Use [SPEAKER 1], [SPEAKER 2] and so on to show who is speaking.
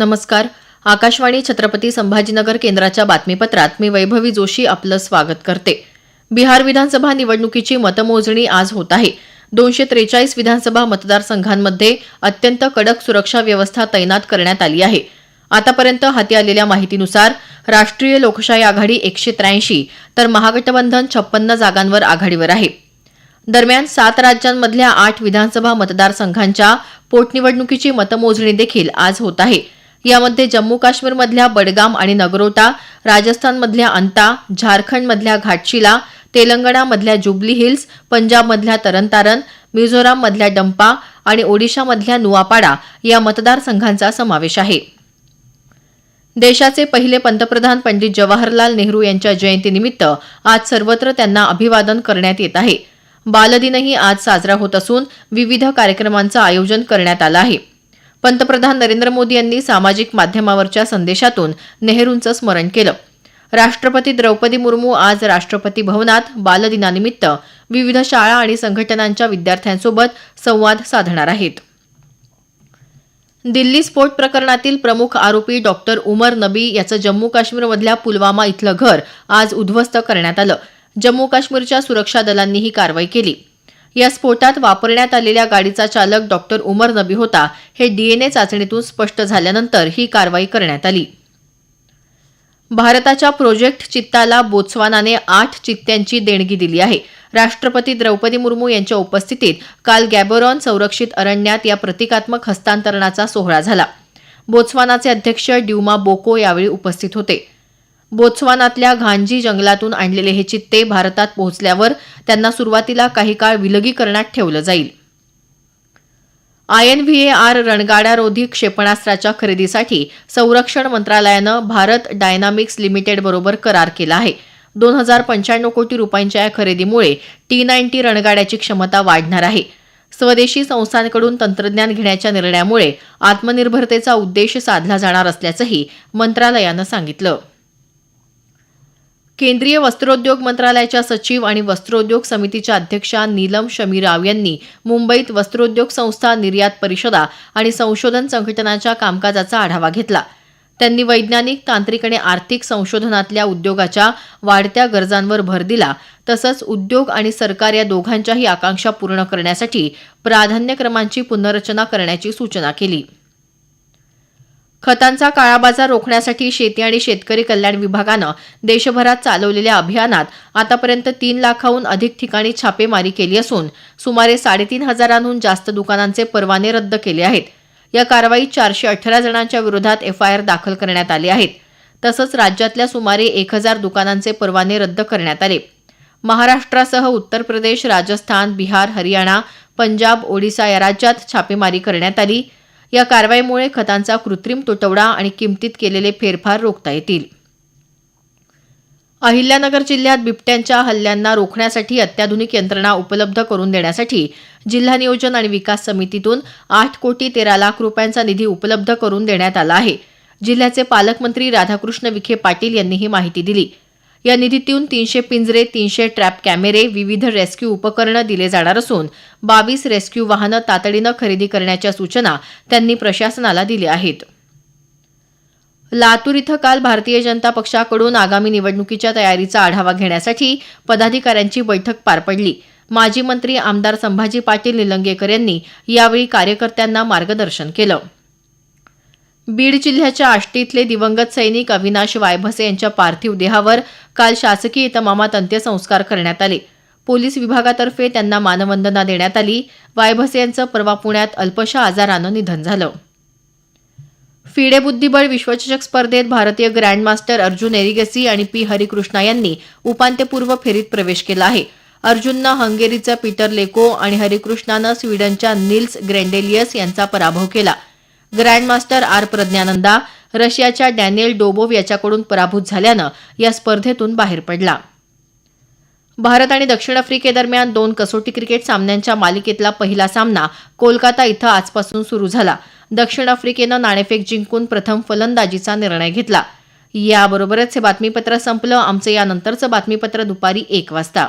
[SPEAKER 1] नमस्कार. आकाशवाणी छत्रपती संभाजीनगर केंद्राच्या बातमीपत्रात मी वैभवी जोशी आपलं स्वागत करते. बिहार विधानसभा निवडणुकीची मतमोजणी आज होत आहे. दोनशे त्रेचाळीस विधानसभा मतदारसंघांमध्ये अत्यंत कडक सुरक्षा व्यवस्था तैनात करण्यात आली आहे. आतापर्यंत हाती आलेल्या माहितीनुसार राष्ट्रीय लोकशाही आघाडी एकशे त्र्याऐंशी तर महागठबंधन छप्पन्न जागांवर आघाडीवर आहे. दरम्यान सात राज्यांमधल्या आठ विधानसभा मतदारसंघांच्या पोटनिवडणुकीची मतमोजणी देखील आज होत आहे. यामध्ये जम्मू काश्मीरमधल्या बडगाम आणि नगरोटा राजस्थानमधल्या अंता झारखंडमधल्या घाटशिला तेलंगणामधल्या जुबली हिल्स पंजाबमधल्या तरनतारन मिझोराममधल्या डंपा आणि ओडिशामधल्या नुआपाडा या मतदारसंघांचा समावेश आहे. देशाचे पहिले पंतप्रधान पंडित जवाहरलाल नेहरू यांच्या जयंतीनिमित्त आज सर्वत्र त्यांना अभिवादन करण्यात येत आहे. बालदिनही आज साजरा होत असून विविध कार्यक्रमांचं आयोजन करण्यात आलं आहे. पंतप्रधान नरेंद्र मोदी यांनी सामाजिक माध्यमावरच्या संदेशातून नेहरूंचं स्मरण केलं. राष्ट्रपती द्रौपदी मुर्मू आज राष्ट्रपती भवनात बालदिनानिमित्त विविध शाळा आणि संघटनांच्या विद्यार्थ्यांसोबत संवाद साधणार आहेत. दिल्ली स्फोट प्रकरणातील प्रमुख आरोपी डॉक्टर उमर नबी याचं जम्मू काश्मीरमधल्या पुलवामा इथलं घर आज उद्ध्वस्त करण्यात आलं. जम्मू काश्मीरच्या सुरक्षा दलांनी ही कारवाई केली. या स्फोटात वापरण्यात आलेल्या गाडीचा चालक डॉक्टर उमर नबी होता. हे डीएनए चाचणीतून स्पष्ट झाल्यानंतर ही कारवाई करण्यात आली. भारताच्या प्रोजेक्ट चित्ताला बोत्स्वानाने आठ चित्त्यांची देणगी दिली आहे. राष्ट्रपती द्रौपदी मुर्मू यांच्या उपस्थितीत काल गॅबोरॉन संरक्षित अरण्यात या प्रतिकात्मक हस्तांतरणाचा सोहळा झाला. बोत्स्वानाचे अध्यक्ष ड्युमा बोको यावेळी उपस्थित होते. बोत्स्वानातल्या घांजी जंगलातून आणलेले हे चित्ते भारतात पोहोचल्यावर त्यांना सुरुवातीला काही काळ विलगीकरणात ठेवलं जाईल. आयएनव्हीएआर रणगाड्यारोधी क्षेपणास्त्राच्या खरेदीसाठी संरक्षण मंत्रालयानं भारत डायनामिक्स लिमिटेड बरोबर करार केला आहे. दोन हजार पंच्याण्णव कोटी रुपयांच्या या खरेदीमुळे टी नाईन्टी रणगाड्याची क्षमता वाढणार आहे. स्वदेशी संस्थांकडून तंत्रज्ञान घेण्याच्या निर्णयामुळे आत्मनिर्भरतेचा उद्देश साधला जाणार असल्याचंही मंत्रालयानं सांगितलं. केंद्रीय वस्त्रोद्योग मंत्रालयाच्या सचिव आणि वस्त्रोद्योग समितीच्या अध्यक्षा नीलम शमी राव यांनी मुंबईत वस्त्रोद्योग संस्था निर्यात परिषदा आणि संशोधन संघटनाच्या कामकाजाचा आढावा घेतला. त्यांनी वैज्ञानिक तांत्रिक आणि आर्थिक संशोधनातल्या उद्योगाच्या वाढत्या गरजांवर भर दिला तसंच उद्योग आणि सरकार या दोघांच्याही आकांक्षा पूर्ण करण्यासाठी प्राधान्यक्रमांची पुनर्रचना करण्याची सूचना केली. खतांचा काळाबाजार रोखण्यासाठी शेती आणि शेतकरी कल्याण विभागानं देशभरात चालवलेल्या अभियानात आतापर्यंत तीन लाखाहून अधिक ठिकाणी छापेमारी केली असून सुमारे साडेतीन हजारांहून जास्त दुकानांचे परवाने रद्द केले आहेत. या कारवाईत चारशे अठरा जणांच्या विरोधात एफआयआर दाखल करण्यात आले आहेत. तसंच राज्यातल्या सुमारे एक हजार दुकानांचे परवाने रद्द करण्यात आले. महाराष्ट्रासह उत्तर प्रदेश राजस्थान बिहार हरियाणा पंजाब ओडिसा या राज्यात छापेमारी करण्यात आली. या कारवाईमुळे खतांचा कृत्रिम तुटवडा आणि किमतीत केलेले फेरफार रोखता येतील. अहिल्यानगर जिल्ह्यात बिबट्यांच्या हल्ल्यांना रोखण्यासाठी अत्याधुनिक यंत्रणा उपलब्ध करून देण्यासाठी जिल्हा नियोजन आणि विकास समितीतून आठ कोटी तेरा लाख रुपयांचा निधी उपलब्ध करून देण्यात आला आहे. जिल्ह्याचे पालकमंत्री राधाकृष्ण विखे पाटील यांनी ही माहिती दिली. या निधीतून तीनशे पिंजरे तीनशे ट्रॅप कॅमेरे विविध रेस्क्यू उपकरणं दिले जाणार असून बावीस रेस्क्यू वाहनं तातडीनं खरेदी करण्याच्या सूचना त्यांनी प्रशासनाला दिल्या आहेत. लातूर इथं काल भारतीय जनता पक्षाकडून आगामी निवडणुकीच्या तयारीचा आढावा घेण्यासाठी पदाधिकाऱ्यांची बैठक पार पडली. माजी मंत्री आमदार संभाजी पाटील निलंगेकर यांनी यावेळी कार्यकर्त्यांना मार्गदर्शन केलं. बीड जिल्ह्याच्या आष्टी इथले दिवंगत सैनिक अविनाश वायभसे यांच्या पार्थिव देहावर काल शासकीय इतमामात अंत्यसंस्कार करण्यात आले. पोलीस विभागातर्फे त्यांना मानवंदना देण्यात आली. वायभसे यांचं परवा पुण्यात अल्पशा आजारानं निधन झालं. फिडे बुद्धिबळ विश्वचषक स्पर्धेत भारतीय ग्रँडमास्टर अर्जुन एरिगेसी आणि पी हरिकृष्णा यांनी उपांत्यपूर्व फेरीत प्रवेश केला आहे. अर्जुननं हंगेरीचं पीटर लेको आणि हरिकृष्णानं स्वीडनच्या निल्स ग्रेंडेलियस यांचा पराभव केला. ग्रँडमास्टर आर प्रज्ञानंदा रशियाच्या डॅनियल डोबोव याच्याकडून पराभूत झाल्यानं या स्पर्धेतून बाहेर पडला. भारत आणि दक्षिण आफ्रिकेदरम्यान दोन कसोटी क्रिकेट सामन्यांच्या मालिकेतला पहिला सामना कोलकाता इथं आजपासून सुरू झाला. दक्षिण आफ्रिकेनं नाणेफेक जिंकून प्रथम फलंदाजीचा निर्णय घेतला. याबरोबरच हे बातमीपत्र संपलं. आमचं यानंतरचं बातमीपत्र दुपारी एक वाजता.